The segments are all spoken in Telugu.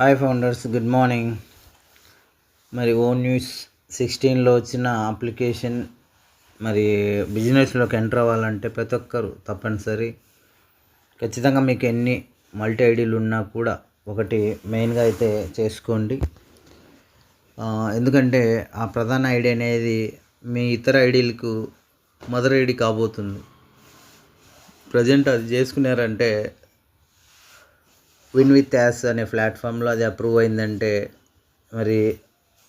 హాయ్ ఫౌండర్స్ గుడ్ మార్నింగ్ మరి ఓ న్యూస్ సిక్స్టీన్లో వచ్చిన అప్లికేషన్ మరి బిజినెస్లోకి ఎంటర్ అవ్వాలంటే ప్రతి ఒక్కరు తప్పనిసరి. ఖచ్చితంగా మీకు ఎన్ని మల్టీ ఐడీలు ఉన్నా కూడా ఒకటి మెయిన్గా అయితే చేసుకోండి. ఎందుకంటే ఆ ప్రధాన ఐడి అనేది మీ ఇతర ఐడీలకు మదర్ ఐడి కాబోతుంది. ప్రజెంట్ అది చేసుకున్నారంటే విన్ విత్ యాస్ అనే ప్లాట్ఫామ్లో అది అప్రూవ్ అయిందంటే మరి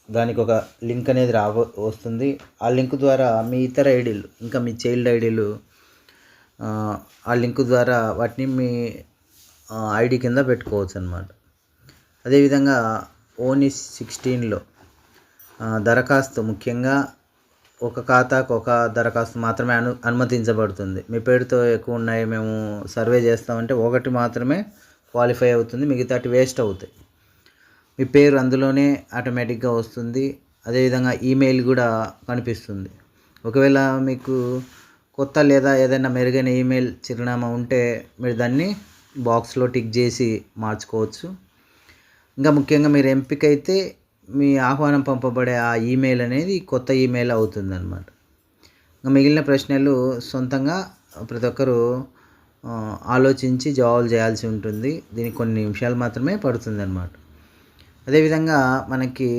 దానికి ఒక లింక్ అనేది రావ వస్తుంది. ఆ లింక్ ద్వారా మీ ఇతర ఐడీలు ఇంకా మీ చైల్డ్ ఐడీలు ఆ, లింక్ ద్వారా వాటిని మీ ఐడి కింద పెట్టుకోవచ్చు అనమాట అదేవిధంగా ఓనీ సిక్స్టీన్లో దరఖాస్తు ముఖ్యంగా ఒక ఖాతాకు ఒక దరఖాస్తు మాత్రమే అను అనుమతించబడుతుంది. మీ పేరుతో ఎక్కువ ఉన్నాయి మేము సర్వే చేస్తామంటే ఒకటి మాత్రమే క్వాలిఫై అవుతుంది మిగతాటి వేస్ట్ అవుతాయి. మీ పేరు అందులోనే ఆటోమేటిక్గా వస్తుంది. అదేవిధంగా ఈమెయిల్ కూడా కనిపిస్తుంది. ఒకవేళ మీకు కొత్త లేదా ఏదైనా మెరుగైన ఈమెయిల్ చిరునామా ఉంటే మీరు దాన్ని బాక్స్లో టిక్ చేసి మార్చుకోవచ్చు. ఇంకా ముఖ్యంగా మీరు ఎంపిక అయితే మీ ఆహ్వానం పంపబడే ఆ ఈమెయిల్ అనేది కొత్త ఈమెయిల్ అవుతుంది అనమాట ఇంకా మిగిలిన ప్రశ్నలు సొంతంగా ప్రతి ఒక్కరు ఆలోచించి జవాబులు చేయాల్సి ఉంటుంది. దీనికి కొన్ని నిమిషాలు మాత్రమే పడుతుంది అనమాట అదేవిధంగా మనకి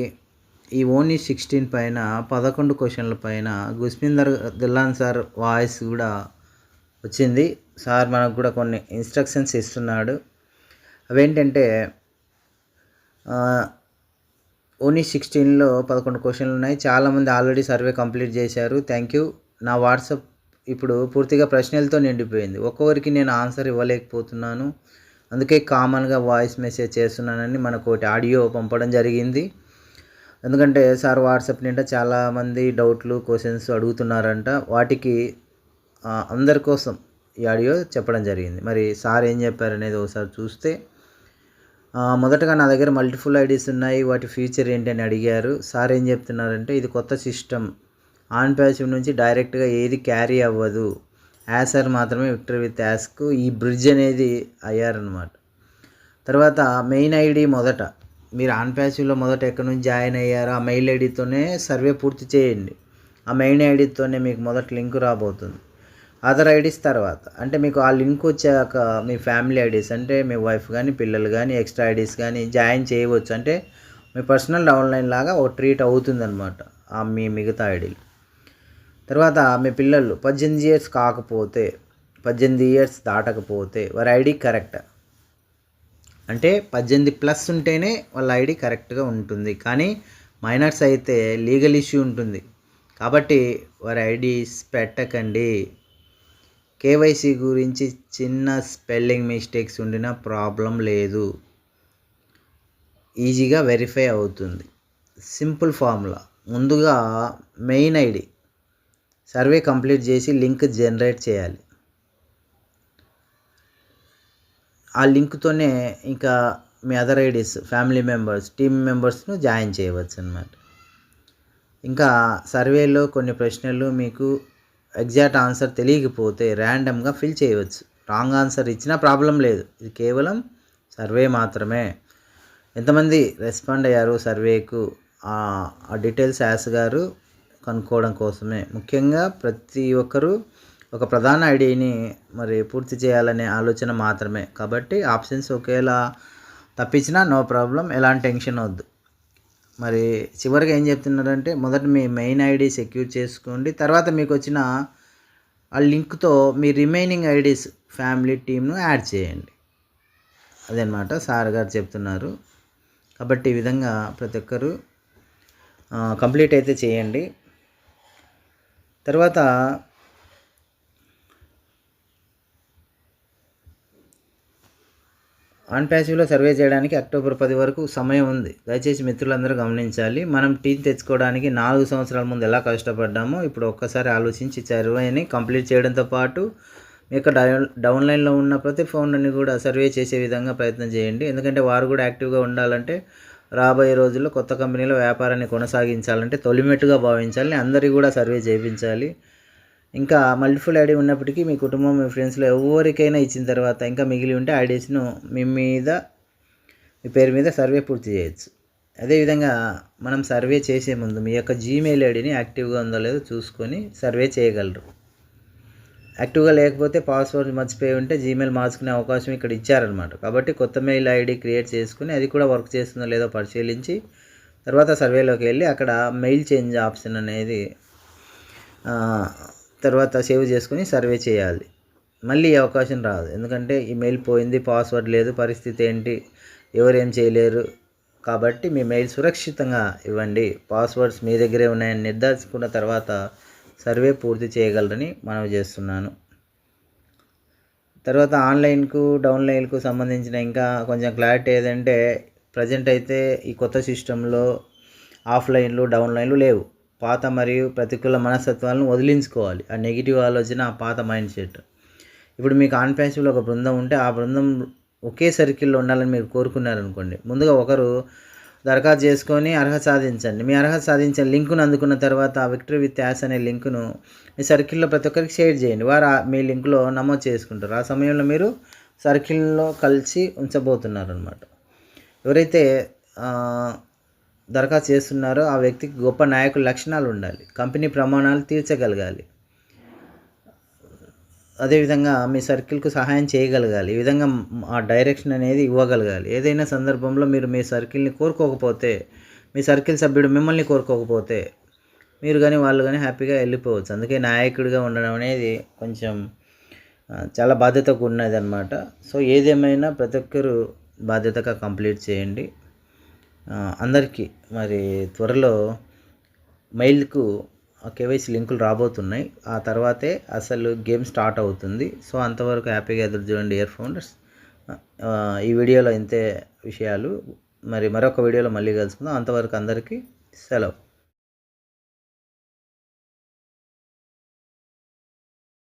ఈ ఓన్లీ సిక్స్టీన్ పైన పదకొండు క్వశ్చన్ల పైన గుస్మిందర్ దిల్లాన్ సార్ వాయిస్ కూడా వచ్చింది. సార్ మనకు కూడా కొన్ని ఇన్స్ట్రక్షన్స్ ఇస్తున్నాడు. అవేంటంటే ఓన్లీ సిక్స్టీన్లో పదకొండు క్వశ్చన్లు ఉన్నాయి. చాలామంది ఆల్రెడీ సర్వే కంప్లీట్ చేశారు. Thank you. నా వాట్సాప్ ఇప్పుడు పూర్తిగా ప్రశ్నలతో నిండిపోయింది. ఒక్కొక్కరికి నేను ఆన్సర్ ఇవ్వలేకపోతున్నాను. అందుకే కామన్గా వాయిస్ మెసేజ్ చేస్తున్నానని మనకు ఒకటి ఆడియో పంపడం జరిగింది. ఎందుకంటే సార్ వాట్సాప్ నిండా చాలామంది డౌట్లు క్వశ్చన్స్ అడుగుతున్నారంట. వాటికి అందరి కోసం ఈ ఆడియో చెప్పడం జరిగింది. మరి సార్ ఏం చెప్పారనేది ఒకసారి చూస్తే మొదటగా నా దగ్గర మల్టిపుల్ ఐడీస్ ఉన్నాయి. వాటి ఫీచర్ ఏంటి అని అడిగారు. సార్ ఏం చెప్తున్నారంటే ఇది కొత్త సిస్టమ్. ఆన్ ప్యాసివ్ నుంచి డైరెక్ట్గా ఏది క్యారీ అవ్వదు. యాసర్ మాత్రమే విక్టర్ విత్ యాస్కు. ఈ బ్రిడ్జ్ అనేది అయ్యారనమాట తర్వాత మెయిన్ ఐడి మొదట. మీరు ఆన్ ప్యాసివ్లో మొదట ఎక్కడి నుంచి జాయిన్ అయ్యారో ఆ మెయిల్ ఐడితోనే సర్వే పూర్తి చేయండి. ఆ మెయిన్ ఐడితోనే మీకు మొదట లింక్ రాబోతుంది. అదర్ ఐడీస్ తర్వాత. అంటే మీకు ఆ లింక్ వచ్చాక మీ ఫ్యామిలీ ఐడీస్ అంటే మీ వైఫ్ కానీ పిల్లలు కానీ ఎక్స్ట్రా ఐడీస్ కానీ జాయిన్ చేయవచ్చు. అంటే మీ పర్సనల్ డౌన్లైన్ లాగా ఒక ట్రీట్ అవుతుందన్నమాట. ఆ మీ మిగతా ఐడీలు. తర్వాత మీ పిల్లలు పద్దెనిమిది ఇయర్స్ కాకపోతే పద్దెనిమిది ఇయర్స్ దాటకపోతే వారి ఐడి కరెక్ట్ అంటే పద్దెనిమిది ప్లస్ ఉంటేనే వాళ్ళ ఐడి కరెక్ట్గా ఉంటుంది. కానీ మైనర్స్ అయితే లీగల్ ఇష్యూ ఉంటుంది. కాబట్టి వారి ఐడీస్ పెట్టకండి. కేవైసీ గురించి చిన్న స్పెల్లింగ్ మిస్టేక్స్ ఉండిన ప్రాబ్లం లేదు. ఈజీగా వెరిఫై అవుతుంది. సింపుల్ ఫార్ములా ముందుగా మెయిన్ ఐడి సర్వే కంప్లీట్ చేసి లింక్ జనరేట్ చేయాలి. ఆ లింక్తోనే ఇంకా మీ other IDs family members team మెంబర్స్ను join చేయవచ్చు అన్నమాట. ఇంకా సర్వేలో కొన్ని ప్రశ్నలు మీకు ఎగ్జాక్ట్ ఆన్సర్ తెలియకపోతే ర్యాండమ్గా ఫిల్ చేయవచ్చు. రాంగ్ ఆన్సర్ ఇచ్చినా ప్రాబ్లం లేదు. ఇది కేవలం సర్వే మాత్రమే. ఎంతమంది రెస్పాండ్ అయ్యారు సర్వేకు? ఆ ఆ డీటెయిల్స్ యాస్ గారు కనుక్కోవడం కోసమే. ముఖ్యంగా ప్రతి ఒక్కరూ ఒక ప్రధాన ఐడిని మరి పూర్తి చేయాలనే ఆలోచన మాత్రమే. కాబట్టి ఆప్షన్స్ ఒకేలా తప్పించినా నో ప్రాబ్లం ఎలాంటి టెన్షన్ వద్దు. మరి చివరిగా ఏం చెప్తున్నారంటే మొదట మీ మెయిన్ ఐడి సెక్యూర్ చేసుకోండి. తర్వాత మీకు వచ్చిన ఆ లింక్తో మీ రిమైనింగ్ ఐడీస్ ఫ్యామిలీ టీమ్ను యాడ్ చేయండి. అదనమాట సార్ గారు చెప్తున్నారు. కాబట్టి ఈ విధంగా ప్రతి ఒక్కరూ కంప్లీట్ అయితే చేయండి. తర్వాత ఆన్ ప్యాసివ్లో సర్వే చేయడానికి అక్టోబర్ పది వరకు సమయం ఉంది. దయచేసి మిత్రులందరూ గమనించాలి. మనం టీం తెచ్చుకోవడానికి నాలుగు సంవత్సరాల ముందు ఎలా కష్టపడ్డామో ఇప్పుడు ఒక్కసారి ఆలోచించి సర్వేని కంప్లీట్ చేయడంతో పాటు మీ యొక్క డౌన్ డౌన్లైన్లో ఉన్న ప్రతి ఫోన్ని కూడా సర్వే చేసే విధంగా ప్రయత్నం చేయండి. ఎందుకంటే వారు కూడా యాక్టివ్గా ఉండాలంటే రాబోయే రోజుల్లో కొత్త కంపెనీలో వ్యాపారాన్ని కొనసాగించాలంటే తొలిమెట్టుగా భావించాలి అందరికీ కూడా సర్వే చేయించాలి. ఇంకా మల్టిఫుల్ ఐడి ఉన్నప్పటికీ మీ కుటుంబం మీ ఫ్రెండ్స్లో ఎవరికైనా ఇచ్చిన తర్వాత ఇంకా మిగిలి ఉంటే ఐడీస్ను మీ మీద మీ పేరు మీద సర్వే పూర్తి చేయొచ్చు. అదేవిధంగా మనం సర్వే చేసే ముందు మీ యొక్క జీమెయిల్ ఐడిని యాక్టివ్గా ఉందో లేదో చూసుకొని సర్వే చేయగలరు. యాక్టివ్గా లేకపోతే పాస్వర్డ్ మర్చిపోయి ఉంటే జీమెయిల్ మార్చుకునే అవకాశం ఇక్కడ ఇచ్చారనమాట కాబట్టి కొత్త మెయిల్ ఐడి క్రియేట్ చేసుకుని అది కూడా వర్క్ చేస్తుందో లేదో పరిశీలించి తర్వాత సర్వేలోకి వెళ్ళి అక్కడ మెయిల్ చేంజ్ ఆప్షన్ అనేది తర్వాత సేవ్ చేసుకుని సర్వే చేయాలి. మళ్ళీ ఈ అవకాశం రాదు. ఎందుకంటే ఈ మెయిల్ పోయింది పాస్వర్డ్ లేదు పరిస్థితి ఏంటి ఎవరేం చేయలేరు. కాబట్టి మీ మెయిల్ సురక్షితంగా ఇవ్వండి. పాస్వర్డ్స్ మీ దగ్గరే ఉన్నాయని నిర్ధారించుకున్న తర్వాత సర్వే పూర్తి చేయగలరని మనవి చేస్తున్నాను. తర్వాత ఆన్లైన్కు డౌన్లైన్కు సంబంధించిన ఇంకా కొంచెం క్లారిటీ ఏదంటే ప్రజెంట్ అయితే ఈ కొత్త సిస్టంలో ఆఫ్లైన్లు డౌన్లైన్లు లేవు. పాత మరియు ప్రతికూల మనస్తత్వాలను వదిలించుకోవాలి. ఆ నెగిటివ్ ఆలోచన ఆ పాత మైండ్ సెట్. ఇప్పుడు మీకు ఆన్ ఒక బృందం ఉంటే ఆ బృందం ఒకే సర్కిల్లో ఉండాలని మీరు కోరుకున్నారనుకోండి. ముందుగా ఒకరు దరఖాస్తు చేసుకొని అర్హత సాధించండి. మీ అర్హత సాధించిన లింకును అందుకున్న తర్వాత ఆ విక్టరీ విత్ యాస్ అనే లింకును మీ సర్కిల్లో ప్రతి ఒక్కరికి షేర్ చేయండి. వారు ఆ- మీ లింకులో నమోదు చేసుకుంటారు. ఆ సమయంలో మీరు సర్కిల్లో కలిసి ఉంచబోతున్నారు అనమాట ఎవరైతే దరఖాస్తు చేస్తున్నారో ఆ వ్యక్తికి గొప్ప నాయకుల లక్షణాలు ఉండాలి. కంపెనీ ప్రమాణాలు తీర్చగలగాలి. అదేవిధంగా మీ సర్కిల్కు సహాయం చేయగలగాలి. ఈ విధంగా ఆ డైరెక్షన్ అనేది ఇవ్వగలగాలి. ఏదైనా సందర్భంలో మీరు మీ సర్కిల్ని కోరుకోకపోతే మీ సర్కిల్ సభ్యుడు మిమ్మల్ని కోరుకోకపోతే మీరు కానీ వాళ్ళు కానీ హ్యాపీగా వెళ్ళిపోవచ్చు. అందుకే నాయకుడిగా ఉండడం అనేది కొంచెం చాలా బాధ్యతకు ఉన్నది అనమాట సో ఏదేమైనా ప్రతి ఒక్కరు బాధ్యతగా కంప్లీట్ చేయండి. అందరికీ మరి త్వరలో మెయిల్కు కేవైసీ లింకులు రాబోతున్నాయి. ఆ తర్వాతే అసలు గేమ్ స్టార్ట్ అవుతుంది. సో అంతవరకు హ్యాపీగా ఎదురు చూడండి ఇయర్ ఫోన్స్ ఈ వీడియోలో ఇంతే విషయాలు. మరి మరొక వీడియోలో మళ్ళీ కలుసుకుందాం. అంతవరకు అందరికీ సెలవు.